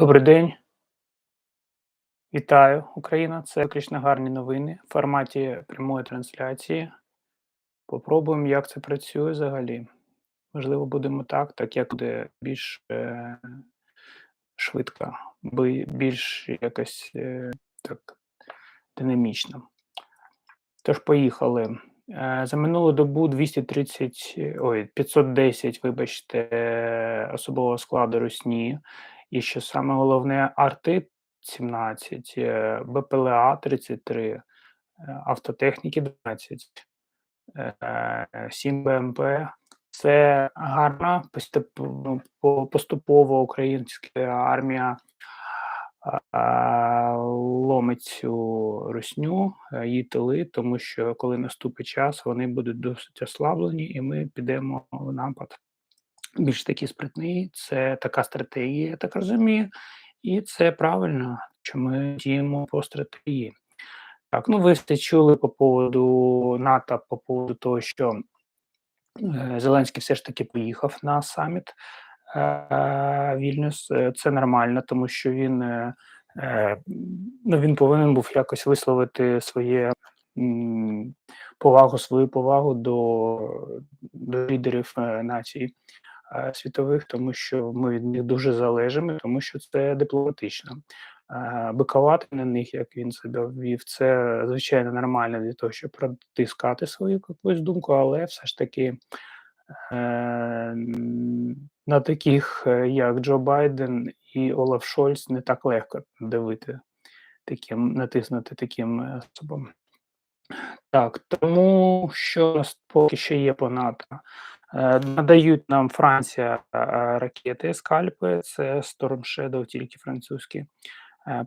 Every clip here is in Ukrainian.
Добрий день. Вітаю, Україна. Це виключно гарні новини в форматі прямої трансляції. Попробуємо, як це працює взагалі. Можливо, будемо так, так як буде більш е, швидко, більш якось е, так динамічно. Тож, поїхали. Е, За минулу добу 230, ой, 510, вибачте, е, особового складу Русні. І що саме головне, арти 17, е, БПЛА 33, е, автотехніки 12, е, 7 БМП. Це гарна поступ- по- поступова українська армія ломить цю русню, е, її тили, тому що коли наступить час, вони будуть досить ослаблені, і ми підемо в напад. Більш такі спритний, це така стратегія, я так розумію, і це правильно, що ми діємо по стратегії. Так, ну ви все чули по поводу НАТО, по поводу того, що е, Зеленський все ж таки поїхав на саміт е, Вільнюс. Е, Це нормально, тому що він, е, е, ну, він повинен був якось висловити своє м, повагу, свою повагу до, до лідерів е, націй е, світових, тому що ми від них дуже залежимо, тому що це дипломатично. Бикувати на них, як він себе ввів, це звичайно нормально для того, щоб протискати свою якусь думку, але все ж таки е, на таких, е, як Джо Байден і Олаф Шольц, не так легко давити таким, натиснути таким е, способом. Так, тому що поки що є по НАТО. Е, Надають нам Франція е, е, ракети скальпи, це Storm Shadow, тільки французькі.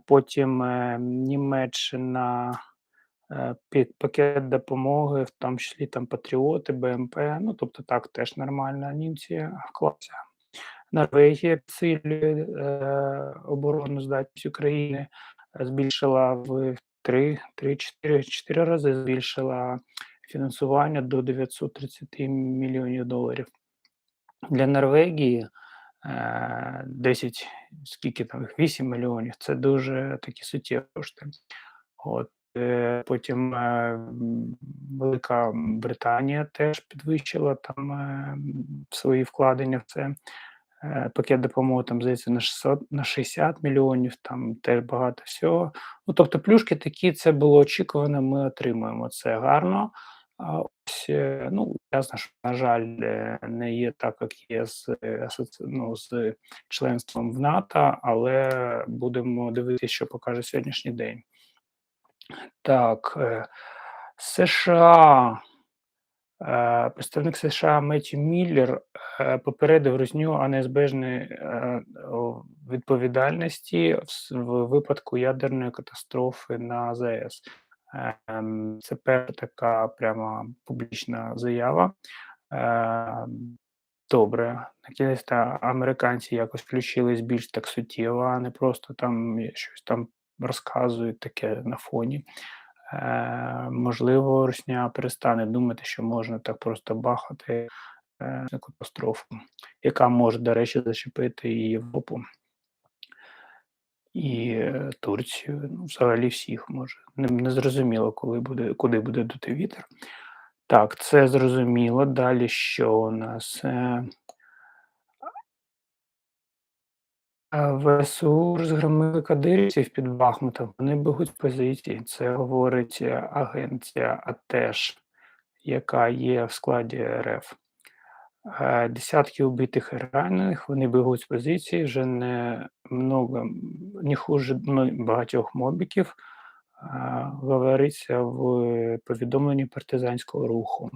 Потім Німеччина під пакет допомоги, в тому числі там Патріоти, БМП. Ну тобто так теж нормально. Німці класі. Норвегія підсилює оборонну здатність України, збільшила в 3, 3 4, 4 рази збільшила фінансування до 930 мільйонів доларів. Для Норвегії е, 10, скільки там 8 мільйонів. Це дуже такі суттєві кошти. От, е, потім е, Велика Британія теж підвищила там е, свої вкладення в це. Е, Пакет допомоги там здається на 600, на 60 мільйонів, там теж багато всього. Ну тобто, плюшки такі, це було очікувано. Ми отримуємо це гарно. Ось, е, ну ясно, що на жаль, е, не є так, як є з е, ну, з членством в НАТО, але будемо дивитися, що покаже сьогоднішній день. Так, США. Представник США Меттью Міллер попередив Русню о неізбежної е, відповідальності в випадку ядерної катастрофи на ЗАЕС. Ем, Це перша така прямо публічна заява. Е, Добре, накінець американці якось включились більш так суттєво, а не просто там щось там розказують таке на фоні. Е, можливо, Росня перестане думати, що можна так просто бахати е, катастрофу, яка може, до речі, зачепити і Європу, і е, Турцію, ну, взагалі всіх може. Не, не зрозуміло, коли буде, куди буде дути вітер. Так, це зрозуміло. Далі що у нас? Е, ВСУ розгромили кадирівців під Бахмутом. Вони бегуть з позиції. Це говорить е, агенція АТЕШ, яка є в складі РФ. Е, Десятки убитих і ранених. Вони бегуть з позиції. Вже не много, не хуже багатьох мобіків. е, Говориться в повідомленні партизанського руху.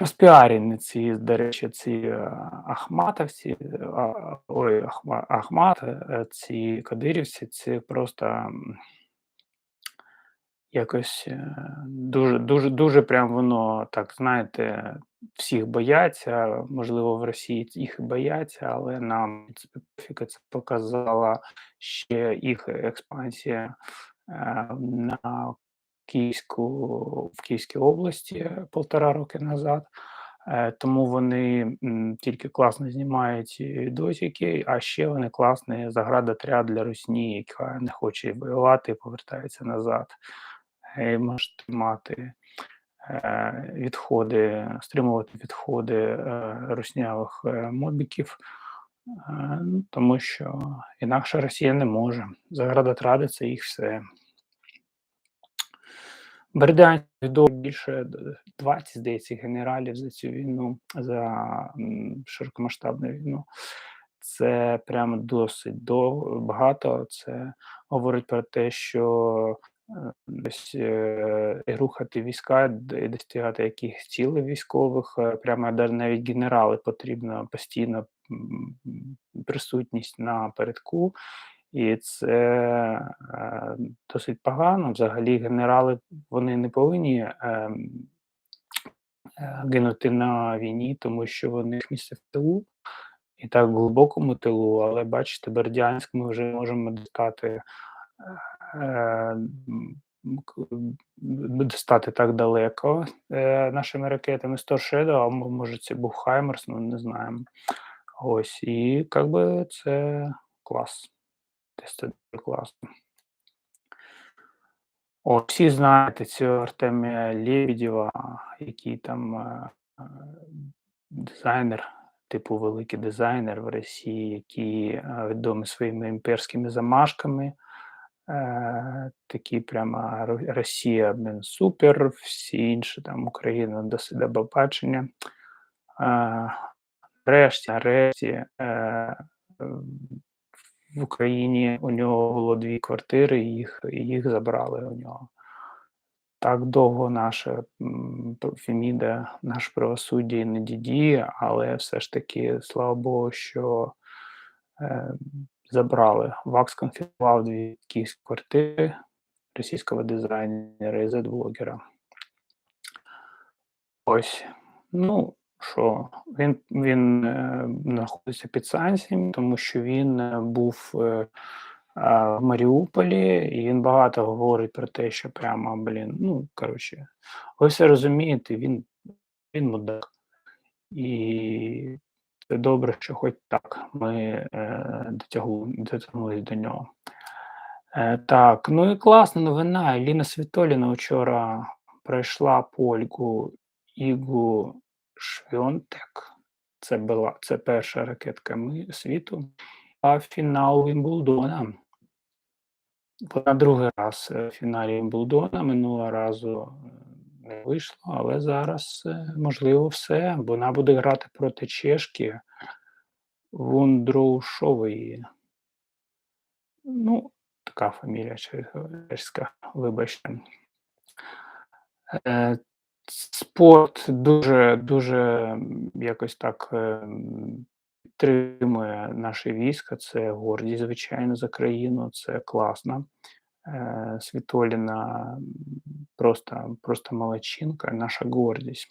Розпіарені ці, до речі, ці е, ахматовці, ой, Ахма, Ахмат, ці кадирівці, це просто якось е, дуже, дуже, дуже прям воно так, знаєте, всіх бояться. Можливо, в Росії їх і бояться, але нам специфіка це показала ще їх експансія е, на Київську в Київській області полтора роки назад. Е, тому вони, тільки класно знімають відосики, а ще вони класний заградотряд для русні, яка не хоче воювати і повертається назад. Можете мати, е, відходи, стримувати відходи, е, руснявих, е, мобіків, ну, тому що інакше Росія не може. Заградотряди- це їх все. Бердянськ відомо більше 20, здається, генералів за цю війну, за, широкомасштабну війну. Це прямо досить багато. Це говорить про те, що, десь, е, рухати війська, д достигати якихось цілей військових, е, прямо навіть генерали потрібно постійно, м, присутність напередку, і це, е, досить погано. Взагалі генерали, вони не повинні, е, гинути на війні, тому що в них місце в тилу, і так в глибокому тилу. Але бачите, Бердянськ ми вже можемо дістати, е, достати так далеко, е, нашими ракетами Shadow, а може це був Хаймарс, ну не знаємо. Ось, і как би це клас. Це дуже класно. О, всі знаєте цього Артемія Лебедєва, який там, е, е, дизайнер, типу великий дизайнер в Росії, який, е, відомий своїми імперськими замашками. Е, такий прямо Росія, блін, супер, всі інші там Україна до до побачення. Е, нарешті е, в Україні у нього було 2 квартири, і їх їх забрали у нього. Так довго наша, Феміда, наше правосуддя не дідіє, але все ж таки, слава Богу, що, е, забрали. ВАКС конфіскував 2 київські квартири російського дизайнера і зет-блогера. Ось. Ну що, він він, е, знаходиться під санкціями, тому що він, е, був, е, а, в Маріуполі, і він багато говорить про те, що прямо, блін, ну, коротше, ви все розумієте, він він мудак. І добре, що хоч так ми, е, дотягу дотягнулись до нього. Е, так, ну і класна новина. Еліна Світоліна вчора пройшла польку Ігу Швіонтек. Це була це перша ракетка світу, а фінал Вімблдона. Вона другий раз, е, в фіналі Вімблдона, минулого разу, не вийшло, але зараз, е, можливо, все, вона буде грати проти чешки Вондроушової. Ну, така фамілія чеська, вибачте. Е, спорт дуже дуже, якось так, ем, підтримує наше військо. Це гордість, звичайно, за країну, це класно. Е, Світоліна, просто просто молодчинка, наша гордість.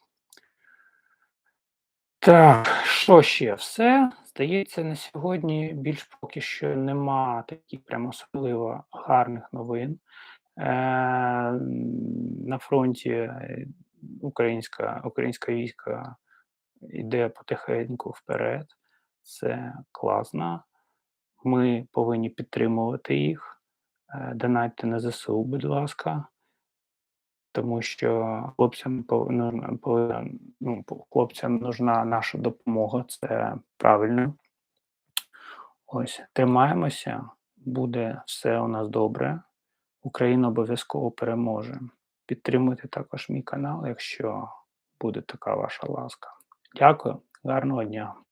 Так, що ще? Все. Здається, на сьогодні більш поки що нема таких прям особливо гарних новин. Е, на фронті, е, українська українське військо йде потихеньку вперед. Це класно. Ми повинні підтримувати їх. Е, донатьте на ЗСУ, будь ласка. Тому що хлопцям ну, хлопцям нужна наша допомога, це правильно. Ось, тримаємося, буде все у нас добре. Україна обов'язково переможе. Підтримуйте також мій канал, якщо буде така ваша ласка. Дякую, гарного дня!